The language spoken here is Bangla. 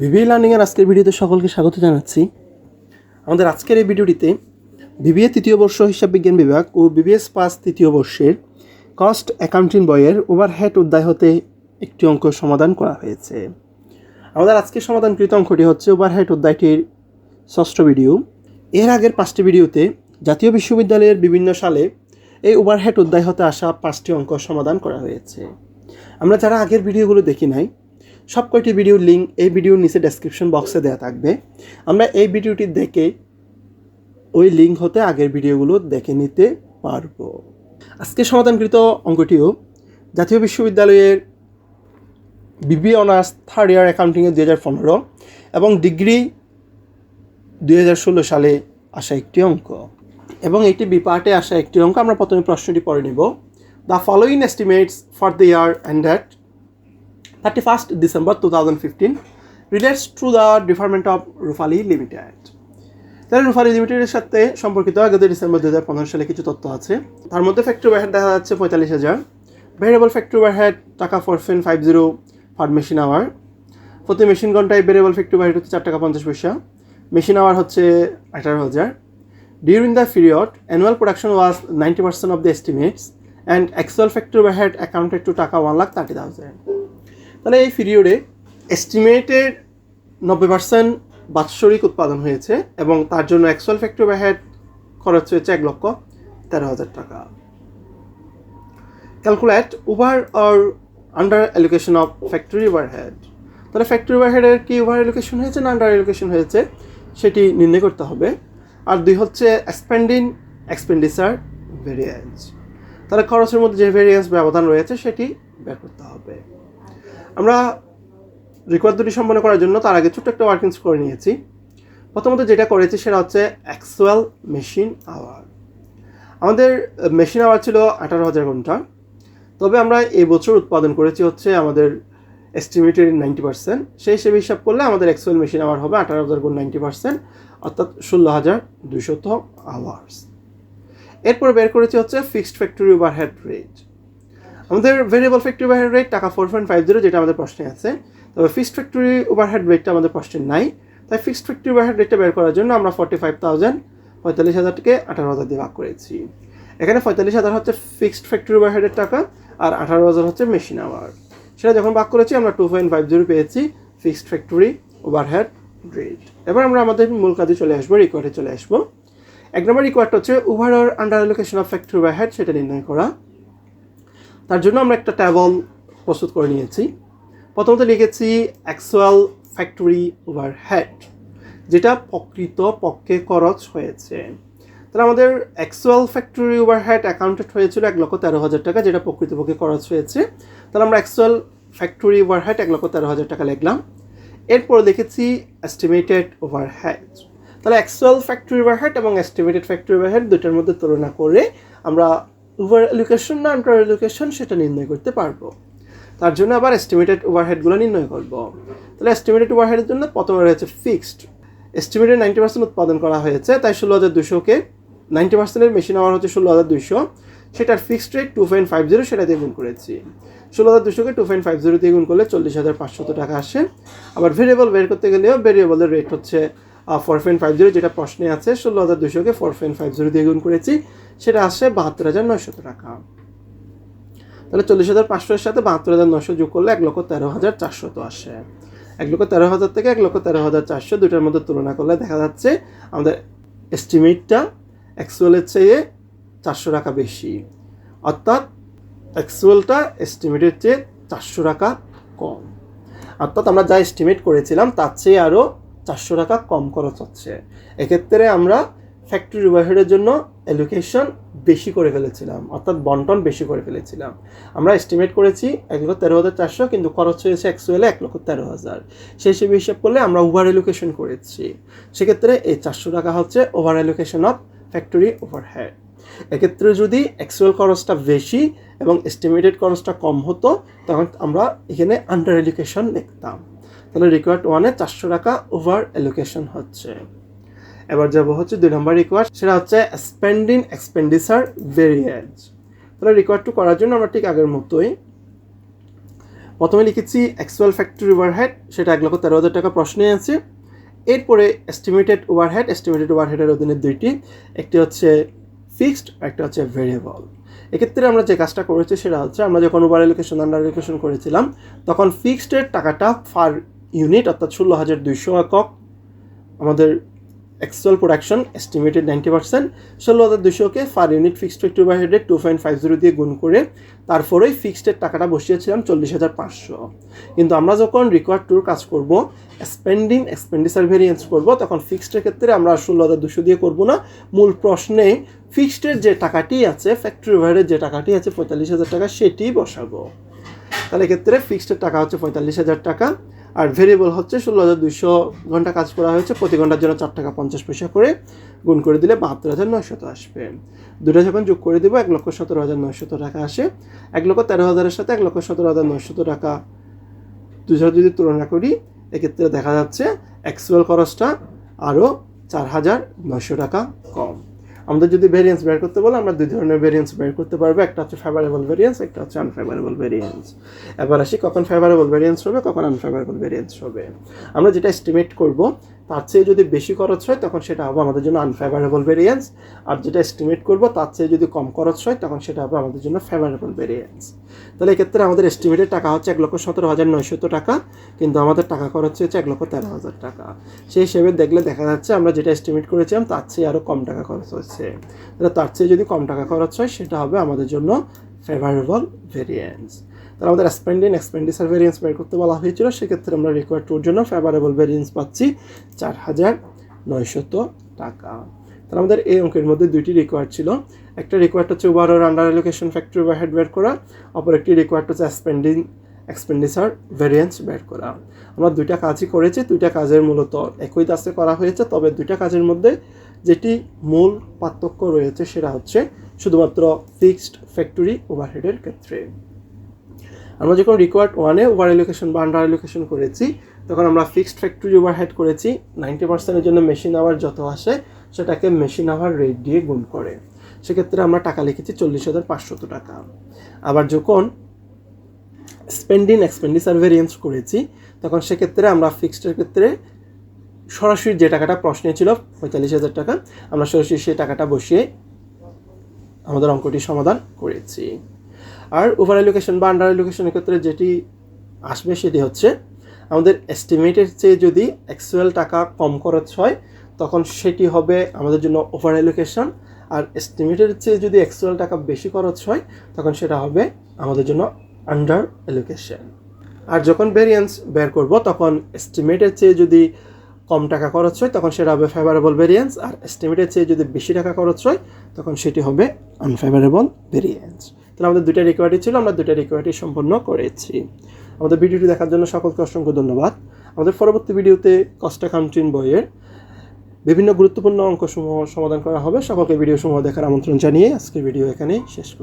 বিবিএ লার্নিংয়ের আজকের ভিডিওতে সকলকে স্বাগত জানাচ্ছি। আমাদের আজকের এই ভিডিওটিতে বিবিএ তৃতীয় বর্ষ হিসাব বিজ্ঞান বিভাগ ও বিবিএস পাস তৃতীয় বর্ষের কস্ট অ্যাকাউন্টিং বইয়ের ওভারহেড অধ্যায় হতে একটি অঙ্ক সমাধান করা হয়েছে। আমাদের আজকের সমাধানকৃত অঙ্কটি হচ্ছে ওভারহেড অধ্যায়টির ষষ্ঠ ভিডিও এর আগের পাঁচটি ভিডিওতে জাতীয় বিশ্ববিদ্যালয়ের বিভিন্ন সালে এই ওভারহেড অধ্যায় হতে আসা পাঁচটি অঙ্ক সমাধান করা হয়েছে। আমরা যারা আগের ভিডিওগুলো দেখি নাই সব কয়টি ভিডিওর লিঙ্ক এই ভিডিওর নিচে ডেসক্রিপশন বক্সে দেওয়া থাকবে। আমরা এই ভিডিওটি দেখে ওই লিঙ্ক হতে আগের ভিডিওগুলো দেখে নিতে পারব। আজকে সমাধানকৃত অঙ্কটিও জাতীয় বিশ্ববিদ্যালয়ের বিবি অনার্স থার্ড ইয়ার অ্যাকাউন্টিংয়ে দুই হাজার পনেরো এবং ডিগ্রি দুই হাজার ষোলো সালে আসা একটি অঙ্ক। এবং এটি বিপার্টে আসা একটি অঙ্ক। আমরা প্রথমে প্রশ্নটি পড়ে নিব। The following estimates for the year and that thirty first December two thousand fifteen relates to the department of রুফালি limited তাহলে রুফালি লিমিটেডের সাথে সম্পর্কিত আগত ডিসেম্বর দু হাজার পনেরো সালে কিছু তথ্য আছে। তার মধ্যে ফ্যাক্টরি ওভারহেড দেখা যাচ্ছে পঁয়তাল্লিশ হাজার। ভেরিয়েবল ফ্যাক্টরি ওভারহেড টাকা ফোর ফেন five zero per machine hour প্রতি মেশিন ঘন্টায় ভেরিয়েবল ফ্যাক্টরি ওভারহেড হচ্ছে চার টাকা পঞ্চাশ পয়সা। মেশিন আওয়ার হচ্ছে আঠারো হাজার। During the period annual production was ninety percent of the estimates and actual factory overhead accounted to টাকা ওয়ান লাখ থার্টি থাউজেন্ড তাহলে এই পিরিয়ডে এস্টিমেটেড নব্বই পার্সেন্ট বাৎসরিক উৎপাদন হয়েছে এবং তার জন্য অ্যাকচুয়াল ফ্যাক্টরি ওভারহেড খরচ হয়েছে এক লক্ষ তেরো হাজার টাকা। Calculate over or under allocation of factory overhead তাহলে ফ্যাক্টরি ওভারহেডের কি ওভার অ্যালোকেশন হয়েছে না আন্ডার অ্যালোকেশন হয়েছে সেটি নির্ণয় করতে হবে। আর দুই হচ্ছে এক্সপেন্ডিং এক্সপেন্ডিচার ভেরিয়েন্স তাহলে খরচের মধ্যে যে ভেরিয়েন্স ব্যবধান রয়েছে সেটি বের করতে হবে। আমরা রিকোয়ার দুটি সম্পন্ন করার জন্য তার আগে ছোট্ট একটা ওয়ার্কিংস করে নিয়েছি। প্রথমত যেটা করেছি সেটা হচ্ছে অ্যাকচুয়াল মেশিন আওয়ার আমাদের মেশিন আওয়ার ছিল আঠারো হাজার ঘণ্টা। তবে আমরা এই বছর উৎপাদন করেছি হচ্ছে আমাদের এস্টিমেটেড নাইনটি পার্সেন্ট সেই হিসেবে হিসাব করলে আমাদের অ্যাকচুয়াল মেশিন আওয়ার হবে আঠারো হাজার গুণ নাইনটি পার্সেন্ট অর্থাৎ ষোলো হাজার দুশত আওয়ার্স এরপরে বের করেছি হচ্ছে fixed factory overhead rate আমাদের ভেরিয়েবল ফ্যাক্টরি ওভারহেড রেট টাকা ফোর পয়েন্ট ফাইভ জিরো যেটা আমাদের প্রশ্নে আছে। তবে ফিক্সড ফ্যাক্টরি ওভারহেড রেটটা আমাদের প্রশ্নে নাই। তাই ফিক্সড ফ্যাক্টরি ওভারহেড রেটটা বের করার জন্য আমরা ফর্টি ফাইভ থাউজেন্ড পঁয়তাল্লিশ হাজারকে আঠারো হাজার দিয়ে ভাগ করেছি। এখানে পঁয়তাল্লিশ হাজার হচ্ছে ফিক্সড ফ্যাক্টরি ওভারহেডের টাকা আর আঠারো হাজার হচ্ছে মেশিন আওয়ার সেটা যখন ভাগ করেছি, আমরা টু পয়েন্ট ফাইভ জিরো পেয়েছি ফিক্সড ফ্যাক্টরি ওভারহেড রেট এবার আমরা আমাদের মূল কাজে চলে আসব রিকোয়ার্ডে চলে আসব। এক নম্বর রিকোয়ার্ড হচ্ছে over or under allocation of factory overhead সেটা নির্ণয় করা। তার জন্য আমরা একটা ট্যাবল প্রস্তুত করে নিয়েছি। প্রথমত লিখেছি অ্যাকচুয়াল ফ্যাক্টরি ওভারহেড, যেটা প্রকৃত পক্ষে খরচ হয়েছে। তাহলে আমাদের অ্যাকচুয়াল ফ্যাক্টরি ওভারহেড অ্যাকাউন্টেড হয়েছিল এক লক্ষ তেরো হাজার টাকা, যেটা প্রকৃতপক্ষে খরচ হয়েছে। তাহলে আমরা অ্যাকচুয়াল ফ্যাক্টরি ওভারহেড এক লক্ষ তেরো হাজার টাকা লিখলাম। এরপর লিখেছি এস্টিমেটেড ওভারহেড। তাহলে অ্যাকচুয়াল ফ্যাক্টরি ওভারহেড এবং এস্টিমেটেড ফ্যাক্টরি ওভারহেড দুটার মধ্যে তুলনা করে আমরা ওভার এলোকেশন না আন্ডার এলোকেশন সেটা নির্ণয় করতে পারব। তার জন্য আবার এস্টিমেটেড ওভারহেডগুলো নির্ণয় করব। তাহলে এস্টিমেটেড ওভারহেডের জন্য প্রথমে রয়েছে ফিক্সড এস্টিমেটেড নাইনটি পার্সেন্ট উৎপাদন করা হয়েছে, তাই ষোলো হাজার দুশোকে নাইনটি পার্সেন্টের মেশিন আওয়ার হচ্ছে ষোলো হাজার দুশো সেটার fixed rate two point five zero সেটা দিয়ে গুণ করেছি। ষোলো হাজার দুশোকে টু পয়েন্ট ফাইভ জিরো দিয়ে গুণ করলে চল্লিশ হাজার পাঁচশত টাকা আসে। আবার ভেরিয়েবল বের করতে গেলেও ভেরিয়েবলের রেট হচ্ছে ফোর পয়েন্ট ফাইভ জিরো যেটা প্রশ্নে আছে, ষোলো হাজার দুশোকে ফোর পয়েন্ট ফাইভ জিরো দিয়ে গুণ করেছি। সেটা আসে বাহাত্তর হাজার নয়শত টাকা। তাহলে চল্লিশ হাজার পাঁচশোর সাথে বাহাত্তর হাজার নশো যোগ করলে এক লক্ষ তেরো হাজার চারশো তো আসে। এক লক্ষ তেরো হাজার থেকে এক লক্ষ তেরো হাজার চারশো দুটার মধ্যে তুলনা করলে দেখা যাচ্ছে আমাদের এস্টিমেটটা অ্যাকচুয়ালের চেয়ে চারশো টাকা বেশি। অর্থাৎ অ্যাকচুয়ালটা এস্টিমেটের চেয়ে চারশো টাকা কম। অর্থাৎ আমরা যা এস্টিমেট করেছিলাম তার চেয়ে আরও চারশো টাকা কম খরচ হচ্ছে। এক্ষেত্রে আমরা ফ্যাক্টরি ওভারহেডের জন্য এলোকেশন বেশি করে ফেলেছিলাম, অর্থাৎ বন্টন বেশি করে ফেলেছিলাম। আমরা এস্টিমেট করেছি এক লক্ষ তেরো হাজার চারশো, কিন্তু খরচ হয়েছে অ্যাকচুয়ালি এক লক্ষ তেরো হাজার। সেই হিসেবে হিসাব করলে আমরা ওভার এলোকেশন করেছি। সেক্ষেত্রে এই চারশো টাকা হচ্ছে over allocation of factory over overhead এক্ষেত্রে যদি অ্যাকচুয়াল খরচটা বেশি এবং এস্টিমেটেড খরচটা কম হতো, তখন আমরা এখানে আন্ডার এলোকেশন দেখতাম তাহলে রিকোয়ার্ড ওয়ানে চারশো টাকা ওভার এলোকেশন হচ্ছে। এবার যাব হচ্ছে দুই নম্বর রিকোয়ার্ড সেটা হচ্ছে স্পেন্ডিং এক্সপেন্ডিচার ভেরিয়েন্স তাহলে রিকোয়ার্ড টু করার জন্য আমরা ঠিক আগের মতোই প্রথমে লিখেছি অ্যাকচুয়াল ফ্যাক্টরি ওভারহেড সেটা এক লক্ষ তেরো হাজার টাকা প্রশ্নে আছে এরপরে এস্টিমেটেড ওভারহেড এস্টিমেটেড ওভারহেডের অধীনে দুইটি, একটি হচ্ছে ফিক্সড একটা হচ্ছে ভেরিয়েবল এক্ষেত্রে আমরা যে কাজটা করেছি সেটা হচ্ছে আমরা যখন ওভার এলোকেশন আন্ডার এলোকেশন করেছিলাম, তখন ফিক্সডের টাকাটা ফার ইউনিট অর্থাৎ ষোলো হাজার দুইশো একক, আমাদের actual production estimated ninety percent ষোলো হাজার দুশোকে ফার ইউনিট ফিক্সড ফ্যাক্টরি ওভারহেডে টু পয়েন্ট ফাইভ জিরো দিয়ে গুণ করে তারপরেই ফিক্সডের টাকাটা বসিয়েছিলাম চল্লিশ হাজার পাঁচশো। কিন্তু আমরা যখন রিকোয়ার্ড টুর কাজ করব স্পেন্ডিং এক্সপেন্ডিচার ভেরিয়েন্স করব, তখন ফিক্সডের ক্ষেত্রে আমরা ষোলো হাজার দুশো দিয়ে করব না। মূল প্রশ্নে ফিক্সডের যে টাকাটি আছে ফ্যাক্টরি ওভারের যে টাকাটি আছে, পঁয়তাল্লিশ হাজার টাকা, সেটি বসাবো। তাহলে এক্ষেত্রে ফিক্সডের টাকা হচ্ছে পঁয়তাল্লিশ হাজার টাকা। আর ভেরিয়েবল হচ্ছে ষোলো হাজার দুশো ঘণ্টা কাজ করা হয়েছে, প্রতি ঘণ্টার জন্য চার টাকা পঞ্চাশ পয়সা করে গুণ করে দিলে বাহাত্তর হাজার নয়শত আসবে। দুটো যখন যোগ করে দেবো, এক লক্ষ সতেরো হাজার নয়শত টাকা আসে। এক লক্ষ তেরো হাজারের সাথে এক লক্ষ সতেরো হাজার নয়শত টাকা দুশো যদি তুলনা করি, এক্ষেত্রে দেখা যাচ্ছে অ্যাকচুয়াল খরচটা আরও চার হাজার নয়শো টাকা কম। আমাদের যদি ভেরিয়েন্স বের করতে বলে, আমরা দুই ধরনের ভেরিয়েন্স বের করতে পারব। একটা হচ্ছে ফেভারেবল ভেরিয়েন্স একটা হচ্ছে আনফেভারেবল ভেরিয়েন্স এবার আসি কখন ফেভারেবল ভেরিয়েন্স হবে, কখন আনফেভারেবল ভেরিয়েন্স হবে। আমরা যেটা এস্টিমেট করব তার চেয়ে যদি বেশি খরচ হয়, তখন সেটা হবে আমাদের জন্য আনফেভারেবল ভেরিয়েন্স আর যেটা এস্টিমেট করব, তার চেয়ে যদি কম খরচ হয়, তখন সেটা হবে আমাদের জন্য ফেভারেবল ভেরিয়েন্স তাহলে এক্ষেত্রে আমাদের এস্টিমেটের টাকা হচ্ছে এক লক্ষ সতেরো হাজার নয়শত টাকা, কিন্তু আমাদের টাকা খরচ হচ্ছে এক লক্ষ তেরো হাজার টাকা। সেই হিসেবে দেখলে দেখা যাচ্ছে আমরা যেটা এস্টিমেট করেছিলাম, তার চেয়ে আরও কম টাকা খরচ হচ্ছে তাহলে তার চেয়ে যদি কম টাকা খরচ হয়, সেটা হবে আমাদের জন্য ফেভারেবল ভেরিয়েন্স তাহলে আমাদের স্পেন্ডিং এক্সপেন্ডিচার ভেরিয়েন্স বের করতে বলা হয়েছিল, সেক্ষেত্রে আমরা রিকোয়ার্ড টুর জন্য ফেভারেবল ভেরিয়েন্স পাচ্ছি চার হাজার নয়শত টাকা। তাহলে আমাদের এই অঙ্কের মধ্যে দুইটি রিকোয়ার্ড ছিল। একটা রিকোয়ার্ড হচ্ছে ওভারঅল আন্ডার এলোকেশন ফ্যাক্টরি বা ওভারহেড বের করা, অপর একটি রিকোয়ার্ড হচ্ছে স্পেন্ডিং এক্সপেন্ডিচার ভেরিয়েন্স বের করা। আমরা দুইটা কাজই করেছি, দুইটা কাজের মূলত একই দাসে করা হয়েছে, তবে দুইটা কাজের মধ্যে যেটি মূল পার্থক্য রয়েছে সেটা হচ্ছে শুধুমাত্র ফিক্সড ফ্যাক্টরি ওভারহেডের ক্ষেত্রে। আমরা যখন রিকোয়ার্ড ওয়ানে ওভার এলোকেশন বা আন্ডার এলোকেশন করেছি, তখন আমরা ফিক্সড ফ্যাক্টরি ওভারহেড করেছি নাইনটি পার্সেন্টের জন্য মেশিন আওয়ার যত আসে, সেটাকে মেশিন আওয়ার রেট দিয়ে গুণ করে। সেক্ষেত্রে আমরা টাকা লিখেছি চল্লিশ হাজার পাঁচশত টাকা। আবার যখন স্পেন্ডিং এক্সপেন্ডিচার ভেরিয়েন্স করেছি, তখন সেক্ষেত্রে আমরা ফিক্সডের ক্ষেত্রে সরাসরি যে টাকাটা প্রশ্নে ছিল, পঁয়তাল্লিশ হাজার টাকা, আমরা সরাসরি সেই টাকাটা বসিয়ে আমাদের অঙ্কটি সমাধান করেছি। আর ওভার এলোকেশন বা আন্ডার এলোকেশনের ক্ষেত্রে যেটি আসবে সেটি হচ্ছে আমাদের এস্টিমেটের চেয়ে যদি অ্যাকচুয়াল টাকা কম খরচ হয়, তখন সেটি হবে আমাদের জন্য ওভার এলোকেশন আর এস্টিমেটের চেয়ে যদি অ্যাকচুয়াল টাকা বেশি খরচ হয়, তখন সেটা হবে আমাদের জন্য আন্ডার এলোকেশন আর যখন ভেরিয়েন্স বের করব, তখন এস্টিমেটের চেয়ে যদি কম টাকা খরচ হয়, তখন সেটা হবে ফেভারেবল ভেরিয়েন্স আর এস্টিমেটের চেয়ে যদি বেশি টাকা খরচ হয়, তখন সেটি হবে আনফেভারেবল ভেরিয়েন্স তাহলে আমাদের দুইটা রিকোয়ারিটি ছিল, আমরা দুইটা রিকোয়ারিটি সম্পন্ন করেছি। আমাদের ভিডিওটি দেখার জন্য সকলকে অসংখ্য ধন্যবাদ। আমাদের পরবর্তী ভিডিওতে কস্টা কাউন্টিন বইয়ের বিভিন্ন গুরুত্বপূর্ণ অঙ্কসমূহ সমাধান করা হবে। সকলকে ভিডিও সমূহ দেখার আমন্ত্রণ জানিয়ে আজকের ভিডিও এখানেই শেষ করছি।